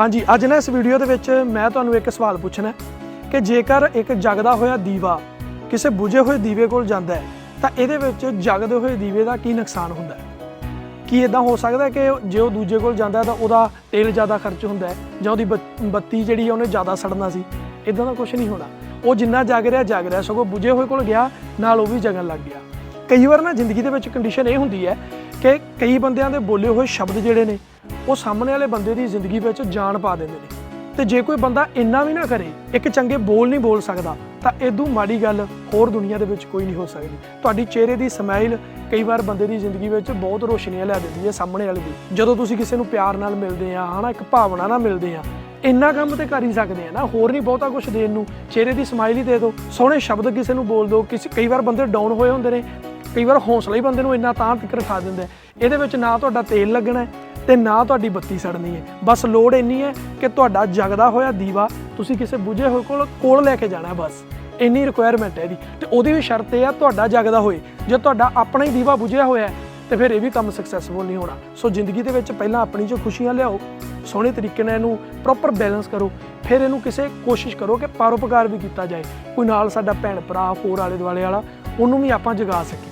ਹਾਂਜੀ, ਅੱਜ ਨਾ ਇਸ ਵੀਡੀਓ ਦੇ ਵਿੱਚ ਮੈਂ ਤੁਹਾਨੂੰ ਇੱਕ ਸਵਾਲ ਪੁੱਛਣਾ ਕਿ ਜੇਕਰ ਇੱਕ ਜਗਦਾ ਹੋਇਆ ਦੀਵਾ ਕਿਸੇ ਬੁਝੇ ਹੋਏ ਦੀਵੇ ਕੋਲ ਜਾਂਦਾ ਹੈ, ਤਾਂ ਇਹਦੇ ਵਿੱਚ ਜਗਦੇ ਹੋਏ ਦੀਵੇ ਦਾ ਕੀ ਨੁਕਸਾਨ ਹੁੰਦਾ ਹੈ? ਕੀ ਇਦਾਂ ਹੋ ਸਕਦਾ ਕਿ ਜੇ ਉਹ ਦੂਜੇ ਕੋਲ ਜਾਂਦਾ ਤਾਂ ਉਹਦਾ ਤੇਲ ਜ਼ਿਆਦਾ ਖਰਚ ਹੁੰਦਾ ਹੈ ਜਾਂ ਉਹਦੀ ਬੱਤ- ਬੱਤੀ ਜਿਹੜੀ ਹੈ ਉਹਨੇ ਜ਼ਿਆਦਾ ਸੜਨਾ ਸੀ? ਇਦਾਂ ਦਾ ਕੁਝ ਨਹੀਂ ਹੋਣਾ। ਉਹ ਜਿੰਨਾ ਜਗ ਰਿਹਾ, ਜਾਗ ਰਿਹਾ, ਸਗੋਂ ਬੁਝੇ ਹੋਏ ਕੋਲ ਗਿਆ, ਨਾਲ ਉਹ ਵੀ ਜਗਣ ਲੱਗ ਗਿਆ। ਕਈ ਵਾਰ ਨਾ ਜ਼ਿੰਦਗੀ ਦੇ ਵਿੱਚ ਕੰਡੀਸ਼ਨ ਇਹ ਹੁੰਦੀ ਹੈ ਕਿ ਕਈ ਬੰਦਿਆਂ ਦੇ ਬੋਲੇ ਹੋਏ ਸ਼ਬਦ ਜਿਹੜੇ ਨੇ ਉਹ ਸਾਹਮਣੇ ਵਾਲੇ ਬੰਦੇ ਦੀ ਜ਼ਿੰਦਗੀ ਵਿੱਚ ਜਾਨ ਪਾ ਦਿੰਦੇ ਨੇ। ਤੇ ਜੇ ਕੋਈ ਬੰਦਾ ਇੰਨਾ ਵੀ ਨਾ ਕਰੇ, ਇੱਕ ਚੰਗੇ ਬੋਲ ਨਹੀਂ ਬੋਲ ਸਕਦਾ, ਤਾਂ ਇਦੋਂ ਮਾੜੀ ਗੱਲ ਹੋਰ ਦੁਨੀਆ ਦੇ ਵਿੱਚ ਕੋਈ ਨਹੀਂ ਹੋ ਸਕਦੀ। ਤੁਹਾਡੀ ਚਿਹਰੇ ਦੀ ਸਮਾਈਲ ਕਈ ਵਾਰ ਬੰਦੇ ਦੀ ਜ਼ਿੰਦਗੀ ਵਿੱਚ ਬਹੁਤ ਰੋਸ਼ਨੀਆਂ ਲਿਆ ਦਿੰਦੀ ਹੈ ਸਾਹਮਣੇ ਵਾਲੇ ਦੀ। ਜਦੋਂ ਤੁਸੀਂ ਕਿਸੇ ਨੂੰ ਪਿਆਰ ਨਾਲ ਮਿਲਦੇ ਆ, ਹਨਾ, ਇੱਕ ਭਾਵਨਾ ਨਾਲ ਮਿਲਦੇ ਆ, ਇੰਨਾ ਕੰਮ ਤੇ ਕਰ ਹੀ ਸਕਦੇ ਆ ਨਾ, ਹੋਰ ਨਹੀਂ ਬਹੁਤਾ ਕੁਝ ਦੇਣ ਨੂੰ। ਚਿਹਰੇ ਦੀ ਸਮਾਈਲ ਹੀ ਦੇ ਦਿਓ, ਸੋਹਣੇ ਸ਼ਬਦ ਕਿਸੇ ਨੂੰ ਬੋਲ ਦਿਓ, ਕਿਸੇ, ਕਈ ਵਾਰ ਬੰਦੇ ਡਾਊਨ ਹੋਏ ਹੁੰਦੇ ਨੇ, ਕਈ ਵਾਰ ਹੌਸਲਾ ਹੀ ਬੰਦੇ ਨੂੰ ਇੰਨਾ ਤਾਂ ਤੱਕ ਰਖਾ ਦਿੰਦਾ ਇਹਦੇ ਵਿੱਚ ਨਾ ਤੁਹਾਡਾ ਤੇਲ ਲੱਗਣਾ ਤੇ ਨਾ ਤੁਹਾਡੀ ਬੱਤੀ ਸੜਨੀ ਹੈ। ਬਸ ਲੋੜ ਇੰਨੀ ਹੈ ਕਿ ਤੁਹਾਡਾ ਜਗਦਾ ਹੋਇਆ ਦੀਵਾ ਤੁਸੀਂ ਕਿਸੇ ਬੁਝੇ ਹੋਏ ਕੋਲ ਕੋਲ ਲੈ ਕੇ ਜਾਣਾ ਬਸ। ਇੰਨੀ ਰਿਕੁਆਇਰਮੈਂਟ ਹੈ ਇਹਦੀ। ਤੇ ਉਹਦੀ ਵੀ ਸ਼ਰਤ ਇਹ ਆ, ਤੁਹਾਡਾ ਜਗਦਾ ਹੋਏ। ਜੇ ਤੁਹਾਡਾ ਆਪਣਾ ਹੀ ਦੀਵਾ ਬੁਝਿਆ ਹੋਇਆ ਹੈ, ਤੇ ਫਿਰ ਇਹ ਵੀ ਕੰਮ ਸਕਸੈਸਫੁਲ ਨਹੀਂ ਹੋਣਾ। ਸੋ ਜ਼ਿੰਦਗੀ ਦੇ ਵਿੱਚ ਪਹਿਲਾਂ ਆਪਣੀ ਜੋ ਖੁਸ਼ੀਆਂ ਲਿਆਓ, ਸੋਹਣੇ ਤਰੀਕੇ ਨਾਲ ਇਹਨੂੰ ਪ੍ਰੋਪਰ ਬੈਲੈਂਸ ਕਰੋ। ਫਿਰ ਇਹਨੂੰ ਕਿਸੇ ਕੋਸ਼ਿਸ਼ ਕਰੋ ਕਿ ਪਰਉਪਕਾਰ ਵੀ ਕੀਤਾ ਜਾਏ। ਕੋਈ ਨਾਲ ਸਾਡਾ ਭੈਣ ਭਰਾ ਹੋਰ ਆਲੇ ਦੁਆਲੇ ਵਾਲਾ, ਉਹਨੂੰ ਵੀ ਆਪਾਂ ਜਗਾ ਸਕੀਏ।